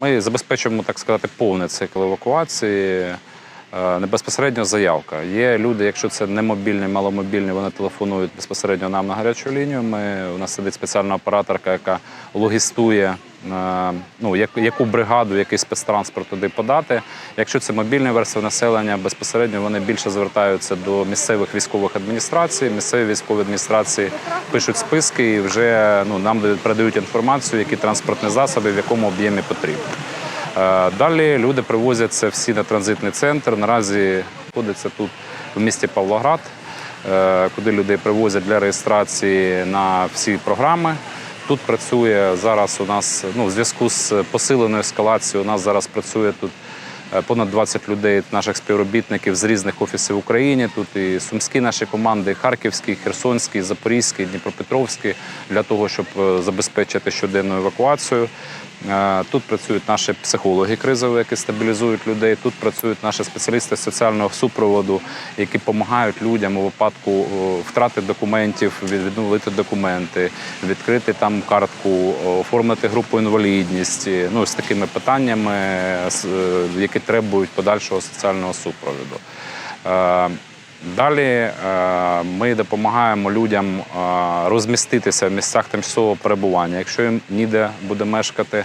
Ми забезпечуємо, так сказати, повний цикл евакуації. Е, Не безпосередньо заявка. Є люди, якщо це не мобільні, маломобільні, вони телефонують безпосередньо нам на гарячу лінію. Ми, у нас сидить спеціальна операторка, яка логістує, ну, яку бригаду, який спецтранспорт туди подати. Якщо це мобільні верстви населення, безпосередньо вони більше звертаються до місцевих військових адміністрацій. Місцеві військові адміністрації пишуть списки і вже ну, нам дають- передають інформацію, які транспортні засоби, в якому об'ємі потрібно. Е, Далі люди привозяться всі на транзитний центр. Наразі знаходиться тут в місті Павлоград, е, куди людей привозять для реєстрації на всі програми. Тут працює зараз у нас ну, в зв'язку з посиленою ескалацією. У нас зараз працює тут е, понад 20 людей, наших співробітників з різних офісів в Україні. Тут і сумські наші команди, і харківські, і херсонські, і запорізькі, і дніпропетровські, для того, щоб е, забезпечити щоденну евакуацію. Е, Тут працюють наші психологи кризові, які стабілізують людей. Тут працюють наші спеціалісти соціального супроводу, які допомагають людям у випадку втрати документів, від- відновити документи, відкрити там картку, оформити групу інвалідності. Ну з такими питаннями, е, які требують подальшого соціального супроводу. Е, Далі е, ми допомагаємо людям е, розміститися в місцях тимчасового перебування, якщо їм ніде буде мешкати.